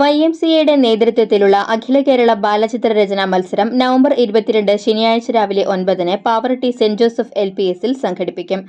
Y M C എയുടെ നേതൃത്വത്തിലുള്ള അഖില കേരള ബാലചിത്ര രചനാ മത്സരം നവംബർ ഇരുപത്തിരണ്ട് ശനിയാഴ്ച രാവിലെ ഒൻപതിന് Pavaratty Saint Joseph L P എസിൽ സംഘടിപ്പിക്കും.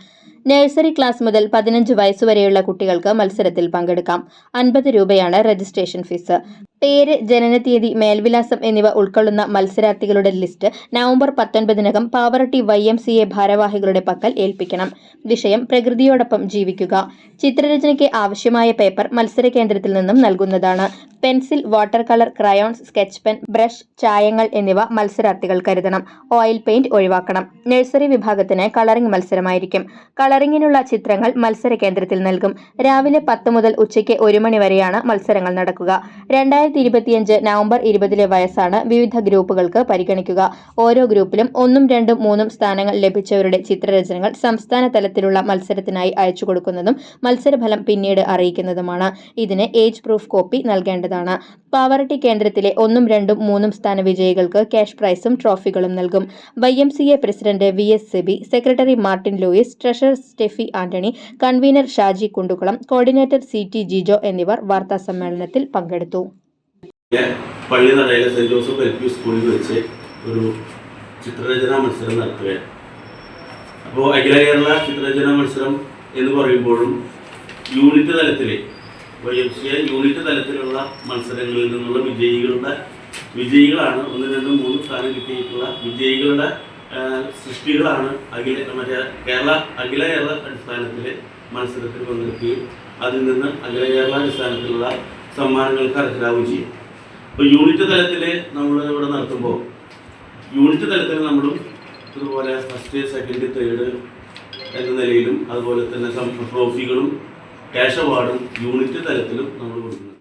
നഴ്സറി ക്ലാസ് മുതൽ പതിനഞ്ച് വയസ്സുവരെയുള്ള കുട്ടികൾക്ക് മത്സരത്തിൽ പങ്കെടുക്കാം. അൻപത് രൂപയാണ് രജിസ്ട്രേഷൻ ഫീസ്. പേര് ജനനതീയതി മേൽവിലാസം എന്നിവ ഉൾക്കൊള്ളുന്ന മത്സരാർത്ഥികളുടെ list November പത്തൊൻപതിനകം Pavaratty Y M C A ഭാരവാഹികളുടെ പക്കൽ ഏൽപ്പിക്കണം. വിഷയം പ്രകൃതിയോടൊപ്പം ജീവിക്കുക. ചിത്രരചനയ്ക്ക് ആവശ്യമായ പേപ്പർ മത്സര കേന്ദ്രത്തിൽ നിന്നും നൽകുന്നതാണ്. Pencil water colour crayons sketch pen brush ചായങ്ങൾ എന്നിവ മത്സരാർത്ഥികൾ കരുതണം. ഓയിൽ പെയിന്റ് ഒഴിവാക്കണം. നഴ്സറി വിഭാഗത്തിന് കളറിംഗ് മത്സരമായിരിക്കും. കളറിംഗിനുള്ള ചിത്രങ്ങൾ മത്സര കേന്ദ്രത്തിൽ നൽകും. രാവിലെ പത്ത് മുതൽ ഉച്ചയ്ക്ക് ഒരു മണി വരെയാണ് മത്സരങ്ങൾ നടക്കുക. രണ്ടായിരത്തി ഇരുപത്തിയഞ്ച് നവംബർ ഇരുപതിലെ വയസ്സാണ് വിവിധ ഗ്രൂപ്പുകൾക്ക് പരിഗണിക്കുക. ഓരോ ഗ്രൂപ്പിലും ഒന്നും രണ്ടും മൂന്നും സ്ഥാനങ്ങൾ ലഭിച്ചവരുടെ ചിത്രരചനകൾ സംസ്ഥാന തലത്തിലുള്ള മത്സരത്തിനായി അയച്ചു കൊടുക്കുന്നതും മത്സരഫലം പിന്നീട് അറിയിക്കുന്നതുമാണ്. ഇതിന് ഏജ് പ്രൂഫ് കോപ്പി നൽകേണ്ടതാണ്. പാവറട്ടി കേന്ദ്രത്തിലെ ഒന്നും രണ്ടും മൂന്നും സ്ഥാന വിജയികൾക്ക് ക്യാഷ് പ്രൈസും ട്രോഫികളും നൽകും. Y M C A president V S Sebi secretary Martin Louis treasurer Steffi Antony convener Shaji Kundukulam coordinator C T Jijo എന്നിവർ വാർത്താ സമ്മേളനത്തിൽ പങ്കെടുത്തു. പള്ളി നടയിലെ സെന്റ് ജോസഫ് എൽ പി സ്കൂളിൽ വെച്ച് ഒരു ചിത്രരചനാ മത്സരം നടത്തുകയാണ്. അപ്പോൾ അഖില കേരള ചിത്രരചനാ മത്സരം എന്ന് പറയുമ്പോഴും യൂണിറ്റ് തലത്തിൽ വൈ യൂണിറ്റ് തലത്തിലുള്ള മത്സരങ്ങളിൽ നിന്നുള്ള വിജയികളുടെ വിജയികളാണ് ഒന്ന് രണ്ടും മൂന്ന് സ്ഥാനം കിട്ടിയിട്ടുള്ള വിജയികളുടെ സൃഷ്ടികളാണ് അഖില മറ്റേ കേരള അഖില കേരള അടിസ്ഥാനത്തിലെ മത്സരത്തിൽ പങ്കെടുക്കുകയും അതിൽ നിന്ന് അഖില കേരള അടിസ്ഥാനത്തിലുള്ള സമ്മാനങ്ങൾക്ക് അർഹരാവുകയും ചെയ്യും. ഇപ്പോൾ യൂണിറ്റ് തലത്തിൽ നമ്മൾ ഇവിടെ നടത്തുമ്പോൾ യൂണിറ്റ് തലത്തിൽ നമ്മളും ഇതുപോലെ ഫസ്റ്റ് സെക്കൻഡ് തേർഡ് എന്ന നിലയിലും അതുപോലെ തന്നെ ട്രോഫികളും ക്യാഷ് അവാർഡും യൂണിറ്റ് തലത്തിലും നമ്മൾ കൊടുക്കുന്നു.